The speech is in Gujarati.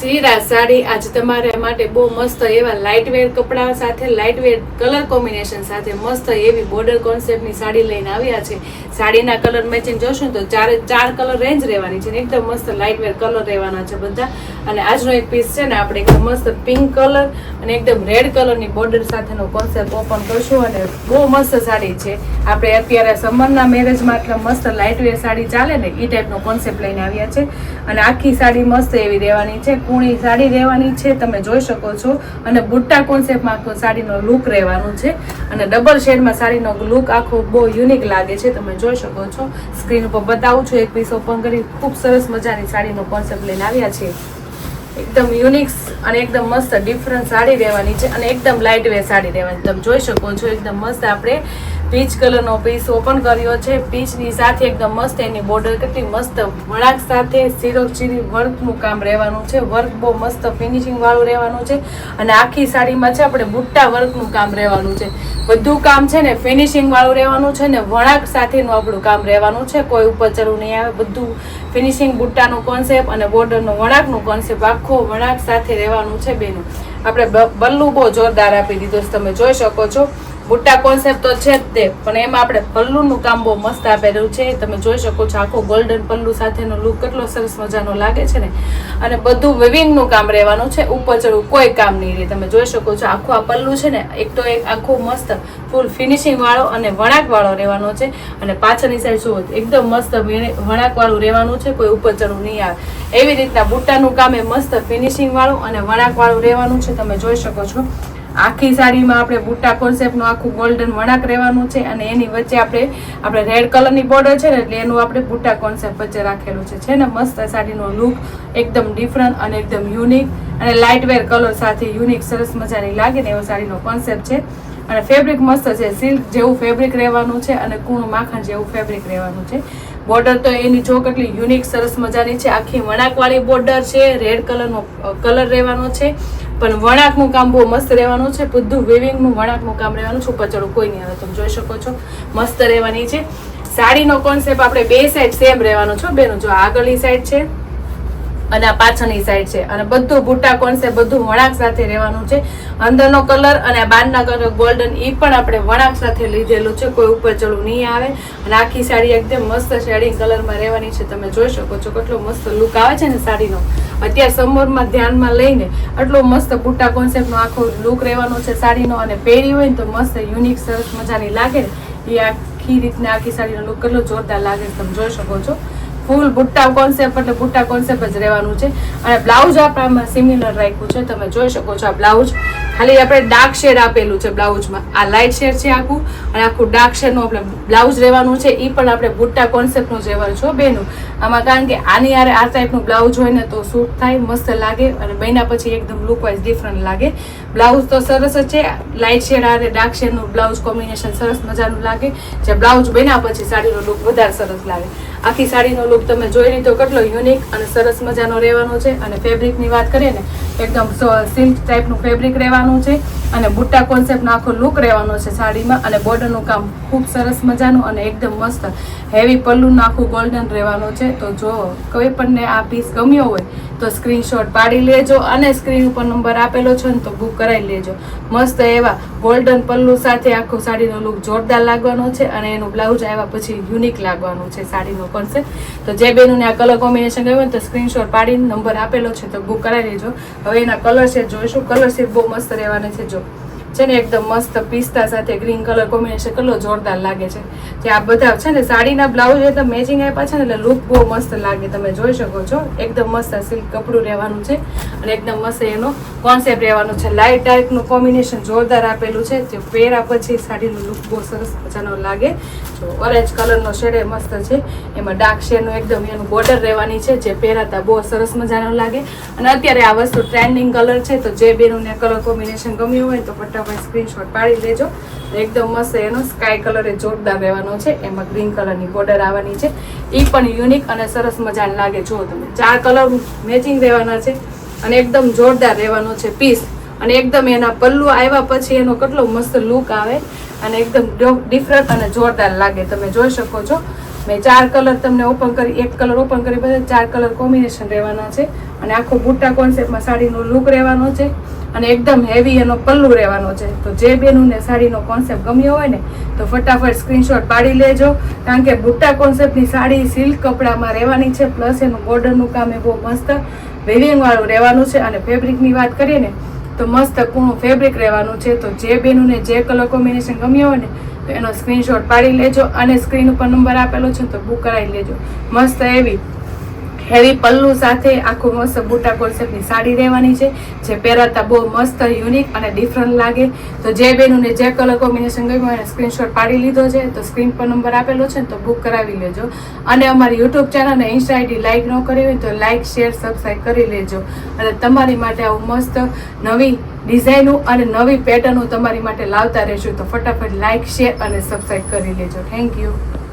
સીરા સાડી આજે તમારા માટે બહુ મસ્ત એવા લાઇટ વેર કપડા સાથે લાઇટ વેર કલર કોમ્બિનેશન સાથે મસ્ત એવી બોર્ડર કોન્સેપ્ટની સાડી લઈને આવ્યા છે. સાડીના કલર મેચિંગ જોશો તો ચારે, ચાર કલર રેન્જ રહેવાની છે ને, એકદમ મસ્ત લાઇટ વેર કલર રહેવાના છે બધા. અને આજનો એક પીસ છે ને, આપણે એકદમ મસ્ત પિંક કલર અને એકદમ રેડ કલરની બોર્ડર સાથેનો કોન્સેપ્ટ ઓપન કરશું અને બહુ મસ્ત સાડી છે. આપણે અત્યારે સમરના મેરેજમાં આટલા મસ્ત લાઇટ વેર સાડી ચાલે ને એ ટાઈપનો કોન્સેપ્ટ લઈને આવ્યા છે. અને આખી સાડી મસ્ત એવી રહેવાની છે, કૂણી સાડી રહેવાની છે, તમે જોઈ શકો છો. અને બુટ્ટા કોન્સેપ્ટમાં આખો સાડીનો લુક રહેવાનું છે. અને ડબલ શેડમાં સાડીનો લુક આખો બહુ યુનિક લાગે છે, તમે જોઈ શકો છો. સ્ક્રીન ઉપર બતાવું છું, એક પીસ ઓપન કરી, ખૂબ સરસ મજાની સાડીનો કોન્સેપ્ટ લઈને આવ્યા છે. એકદમ યુનિક અને એકદમ મસ્ત ડિફરન્ટ સાડી રહેવાની છે, અને એકદમ લાઇટ વેર સાડી રહેવાની તમે જોઈ શકો છો, એકદમ મસ્ત આપણે પીચ કલરનો પીસ ઓપન કર્યો છે. પીચની સાથે એકદમ મસ્ત એની બોર્ડર કેટલી મસ્ત વળાંક સાથે સિરોચીરી વર્કનું કામ રહેવાનું છે. વર્ક બહુ મસ્ત ફિનિશિંગવાળું રહેવાનું છે. અને આખી સાડીમાં છે આપણે બુટ્ટા વર્કનું કામ રહેવાનું છે. બધું કામ છે ને ફિનિશિંગવાળું રહેવાનું છે ને વળાંક સાથેનું આપણું કામ રહેવાનું છે. કોઈ ઉપર નહીં આવે. બધું ફિનિશિંગ બુટ્ટાનું કોન્સેપ્ટ અને બોર્ડરનું વળાંકનું કોન્સેપ્ટ આખો વળાંક સાથે રહેવાનું છે બેનું. આપણે બલ્લું બહુ જોરદાર આપી દીધું તમે જોઈ શકો છો. બુટ્ટા કોન્સેપ્ટ તો છે જ તે, પણ એમાં આપણે પલ્લુનું કામ બહુ મસ્ત આપેલું છે. તમે જોઈ શકો છો આખો ગોલ્ડન પલ્લુ સાથેનો લુક કેટલો સરસ મજાનો લાગે છે ને. અને બધું વિવિંગનું કામ રહેવાનું છે, ઉપર ચડવું કોઈ કામ નહીં રહે. તમે જોઈ શકો છો આખું આ પલ્લુ છે ને, એક તો એક આખું મસ્ત ફૂલ ફિનિશિંગ વાળો અને વળાંકવાળો રહેવાનો છે. અને પાછળની સાઈડ જુઓ, એકદમ મસ્ત વળાંકવાળું રહેવાનું છે, કોઈ ઉપર ચડવું નહીં આવે. એવી રીતના બુટ્ટાનું કામ એ મસ્ત ફિનિશિંગવાળું અને વળાંકવાળું રહેવાનું છે. તમે જોઈ શકો છો. આખી સાડીમાં આપણે બુટ્ટા કોન્સેપ્ટનું આખું ગોલ્ડન વણાક રહેવાનું છે અને એની વચ્ચે આપણે આપણે રેડ કલરની બોર્ડર છે ને એટલે એનું આપણે બુટ્ટા કોન્સેપ્ટ વચ્ચે રાખેલું છે. છે ને મસ્ત સાડીનો લુક એકદમ ડિફરન્ટ અને એકદમ યુનિક અને લાઇટ વેર કલર સાથે યુનિક સરસ મજાની લાગે ને એવો સાડીનો કોન્સેપ્ટ છે. અને ફેબ્રિક મસ્ત છે. સિલ્ક જેવું ફેબ્રિક રહેવાનું છે અને કૂણું માખણ જેવું ફેબ્રિક રહેવાનું છે. બોર્ડર તો એની જો કેટલી યુનિક સરસ મજાની છે. આખી વણાકવાળી બોર્ડર છે. રેડ કલરનો કલર રહેવાનો છે. પણ વણાકનું કામ બહુ મસ્ત રહેવાનું છે. બધું વિવિંગનું વણાકનું કામ રહેવાનું છે. ઉપરચડું કોઈ નહીં આવે. તમે જોઈ શકો છો. મસ્ત રહેવાની છે. સાડીનો કોન્સેપ્ટ આપણે બે સાઈડ સેમ રહેવાનો છે બેનું. જો આગળની સાઈડ છે અને આ પાછળની સાઈડ છે. અને બધું બુટા કોન્સેપ્ટ બધું વણાક સાથે રહેવાનું છે. અંદરનો કલર અને બારના કલર ગોલ્ડન એ પણ આપણે વણાક સાથે લીધેલું છે. કોઈ ઉપર ચડું નહીં આવે. અને આખી સાડી એકદમ મસ્ત શેડિંગ કલરમાં રહેવાની છે. તમે જોઈ શકો છો કેટલો મસ્ત લુક આવે છે ને સાડીનો. અત્યારે સમોરમાં ધ્યાનમાં લઈને આટલો મસ્ત બુટા કોન્સેપ્ટનો આખો લુક રહેવાનો છે સાડીનો. અને પહેરી હોય ને તો મસ્ત યુનિક સરસ મજાની લાગે એ આખી રીતના આખી સાડીનો લુક કેટલો જોરદાર લાગે તમે જોઈ શકો છો. ફૂલ બુટ્ટા કોન્સેપ્ટ એટલે બુટ્ટા કોન્સેપ્ટ જ રહેવાનું છે. અને બ્લાઉઝ આપણામાં સિમિલર રાખ્યું છે. તમે જોઈ શકો છો આ બ્લાઉઝ ખાલી આપણે ડાર્ક શેડ આપેલું છે બ્લાઉઝમાં આ લાઇટ શેડ છે આખું. અને આખું ડાર્ક શેડનું આપણે બ્લાઉઝ રહેવાનું છે. એ પણ આપણે બુટ્ટા કોન્સેપ્ટનું જ રહેવાનું છે બેનું. આમાં કારણ કે આની યારે આ ટાઈપનું બ્લાઉઝ હોય ને તો સૂટ થાય, મસ્ત લાગે અને બન્યા પછી એકદમ લુકવાઇઝ ડિફરન્ટ લાગે. બ્લાઉઝ તો સરસ જ છે. લાઇટ શેડ અને ડાર્ક શેડનું બ્લાઉઝ કોમ્બિનેશન સરસ મજાનું લાગે. જે બ્લાઉઝ બન્યા પછી સાડીનો લુક વધારે સરસ લાગે. આખી સાડીનો લુક તમે જોઈ લીધો કેટલો યુનિક અને સરસ મજાનો રહેવાનો છે. અને ફેબ્રિકની વાત કરીએ ને, એકદમ સિલ્ક ટાઈપનું ફેબ્રિક રહેવાનું છે. અને બુટ્ટા કોન્સેપ્ટનો આખો લુક રહેવાનો છે સાડીમાં. અને બોર્ડરનું કામ ખૂબ સરસ મજાનું અને એકદમ મસ્ત. હેવી પલ્લુનું આખું ગોલ્ડન રહેવાનું છે. તો જો કોઈ પણને આ પીસ ગમ્યો હોય, તો સ્ક્રીનશોટ પાડી લેજો. અને સ્ક્રીન ઉપર નંબર આપેલો છે ને, તો બુક કરાવી લેજો. મસ્ત એવા ગોલ્ડન પલ્લુ સાથે આખો સાડીનો લુક જોરદાર લાગવાનો છે અને એનું બ્લાઉઝ આવ્યા પછી યુનિક લાગવાનું છે સાડીનો કોન્સેપ્ટ તો જે બેનોને આ કલર કોમ્બિનેશન ગયું હોય તો સ્ક્રીનશોટ પાડીને નંબર આપેલો છે તો બુક કરાવી લેજો. હવે એના કલર છે જોઈશું. કલર છે બહુ મસ્ત રહેવાના છે, જો. છે ને એકદમ મસ્ત પિસ્તા સાથે ગ્રીન કલર કોમ્બિનેશન કેટલો જોરદાર લાગે છે. જે આ બધા છે ને સાડીના બ્લાઉઝ એકદમ મેચિંગ આપ્યા છે ને એટલે લુક બહુ મસ્ત લાગે. તમે જોઈ શકો છો. એકદમ મસ્ત સિલ્ક કપડું રહેવાનું છે અને એકદમ મસ્ત એનો કોન્સેપ્ટ રહેવાનો છે. લાઇટ ડાર્કનું કોમ્બિનેશન જોરદાર આપેલું છે. જે પહેર્યા પછી સાડીનું લુક બહુ સરસ મજાનો લાગે. જો ઓરેન્જ કલરનો શેડ એ મસ્ત છે. એમાં ડાર્ક શેડનું એકદમ એનું બોર્ડર રહેવાની છે, જે પહેરાતા બહુ સરસ મજાનો લાગે. અને અત્યારે આ વસ્તુ ટ્રેન્ડિંગ કલર છે, તો જે બેનોને કલર કોમ્બિનેશન ગમ્યું હોય તો ફટાફટ સ્ક્રીનશોટ પાડી લેજો એકદમ મસ્ત એનો સ્કાય કલર એ જોરદાર રહેવાનો છે, એમાં ગ્રીન કલરની બોર્ડર આવવાની છે. એ પણ યુનિક અને સરસ મજાનું લાગે. જુઓ તમે, ચાર કલર મેચિંગ રહેવાના છે અને એકદમ જોરદાર રહેવાનો છે પીસ અને એકદમ એના પલ્લુ આવ્યા પછી એનો કેટલો મસ્ત લુક આવે. અને એકદમ ડિફરન્ટ અને જોરદાર લાગે. તમે જોઈ શકો છો. મેં ચાર કલર તમને ઓપન કરી, એક કલર ઓપન કરી, બધા ચાર કલર કોમ્બિનેશન રહેવાના છે. અને આખો બુટ્ટા કોન્સેપ્ટમાં સાડીનો લુક રહેવાનો છે અને એકદમ હેવી એનો પલ્લુ રહેવાનો છે. તો જે બેનુંને સાડીનો કોન્સેપ્ટ ગમ્યો હોય ને, તો ફટાફટ સ્ક્રીનશોટ પાડી લેજો. કારણ કે બુટ્ટા કોન્સેપ્ટની સાડી સિલ્ક કપડામાં રહેવાની છે પ્લસ એનું બોર્ડરનું કામ એ બહુ મસ્ત વેવિંગવાળું રહેવાનું છે. અને ફેબ્રિકની વાત કરીએ ને તો મસ્ત કૂણું ફેબ્રિક રહેવાનું છે. તો જે બેનુંને જે કલર કોમ્બિનેશન ગમ્યો હોય ને, તો એનો સ્ક્રીનશોટ પાડી લેજો અને સ્ક્રીન ઉપર નંબર આપેલો છે તો બુક કરાવી લેજો. મસ્ત એવી હેવી પલ્લુ સાથે આખું મસ્ત બુટા કોન્સેપ્ટની સાડી રહેવાની છે, જે પહેરાતા બહુ મસ્ત, યુનિક અને ડિફરન્ટ લાગે. તો જે બેનુંને જે કલર કોમ્બિનેશન ગમ્યું એને સ્ક્રીનશોટ પાડી લીધો છે, તો સ્ક્રીન પર નંબર આપેલો છે, તો બુક કરાવી લેજો. અને અમારી યુટ્યુબ ચેનલ અને ઇન્સ્ટા આઈડી લાઇક ન કરી હોય તો લાઇક શેર સબસ્ક્રાઈબ કરી લેજો. અને તમારી માટે આવું મસ્ત નવી ડિઝાઇનો અને નવી પેટર્નો તમારી માટે લાવતા રહેશું, તો ફટાફટ લાઇક શેર અને સબસ્ક્રાઈબ કરી લેજો. Thank you